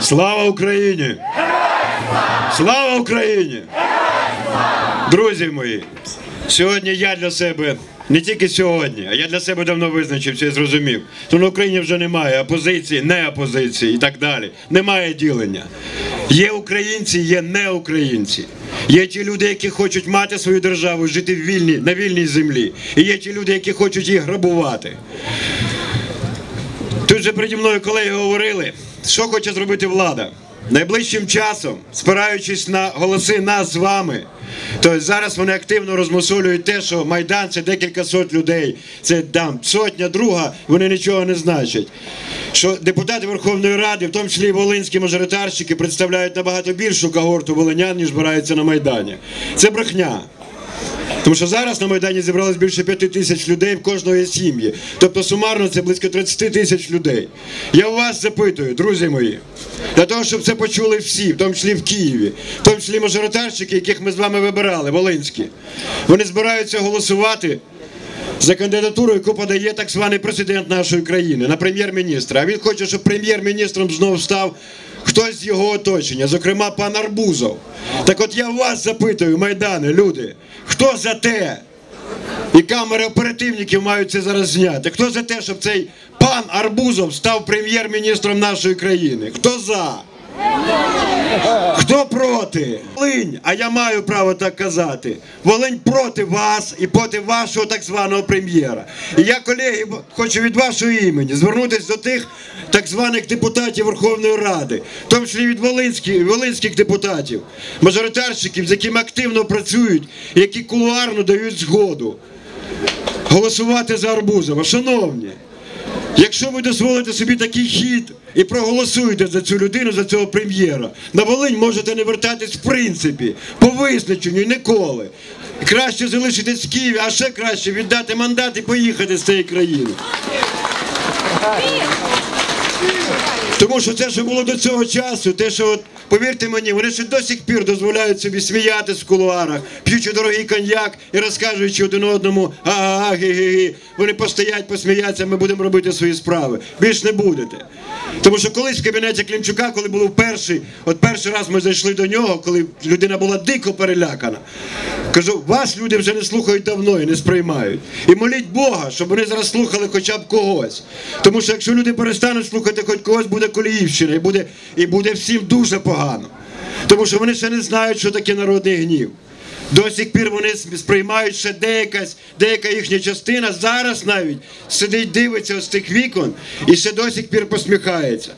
Слава Україні! Слава Україні! Друзі мої, сьогодні я для себе, не тільки сьогодні, а я для себе давно визначився і зрозумів, що на Україні вже немає опозиції, не опозиції і так далі. Немає ділення. Є українці, є не українці. Є ті люди, які хочуть мати свою державу, жити в вільній, на вільній землі. І є ті люди, які хочуть їх грабувати. Тут же переді мною колеги говорили, що хоче зробити влада. Найближчим часом, спираючись на голоси нас з вами, то зараз вони активно розмусолюють те, що Майдан це декілька сот людей, це там сотня, друга, вони нічого не значать. Що депутати Верховної Ради, в тому числі і волинські мажоритарщики, представляють набагато більшу когорту волинян, ніж збираються на Майдані. Це брехня. Тому що зараз на Майдані зібралось більше п'яти тисяч людей в кожної сім'ї. Тобто сумарно це близько 30 тисяч людей. Я вас запитую, друзі мої, для того, щоб це почули всі, в тому числі в Києві, в тому числі мажоритарщики, яких ми з вами вибирали, волинські. Вони збираються голосувати. За кандидатуру, яку подає так званий президент нашої країни на прем'єр-міністра. А він хоче, щоб прем'єр-міністром знову став хтось з його оточення, зокрема пан Арбузов. Так от я вас запитую, майдани, люди, хто за те? І камери оперативників мають це зараз зняти. Хто за те, щоб цей пан Арбузов став прем'єр-міністром нашої країни? Хто за? Хто проти? Волинь, а я маю право так казати. Волинь проти вас і проти вашого так званого прем'єра. І я, колеги, хочу від вашого імені звернутися до тих так званих депутатів Верховної Ради, в тому числі від волинських, волинських депутатів, мажоритарщиків, з якими активно працюють, які кулуарно дають згоду голосувати за Арбузова. Шановні. Якщо ви дозволите собі такий хід і проголосуєте за цю людину, за цього прем'єра, на Волинь можете не вертатись в принципі, по визначенню ніколи. Краще залишитись в Києві, а ще краще віддати мандат і поїхати з цієї країни. Тому що те, що було до цього часу, те, що от, повірте мені, вони ще до сих пір дозволяють собі сміятись в кулуарах, п'ючи дорогий коньяк і розказуючи один одному ага, гі гі гі Вони постоять, посміяться, ми будемо робити свої справи. Більш не будете. Тому що колись в кабінеті Клімчука, коли був перший, от перший раз ми зайшли до нього, коли людина була дико перелякана. Кажу, вас люди вже не слухають давно і не сприймають. І моліть Бога, щоб вони зараз слухали хоча б когось. Тому що якщо люди перестануть слухати хоч когось, буде коліївщина, і буде, і буде всім дуже погано. Тому що вони ще не знають, що таке народний гнів. До сих пір вони сприймають ще деякась, деяка їхня частина зараз навіть сидить, дивиться з тих вікон і ще до сих пір посміхається.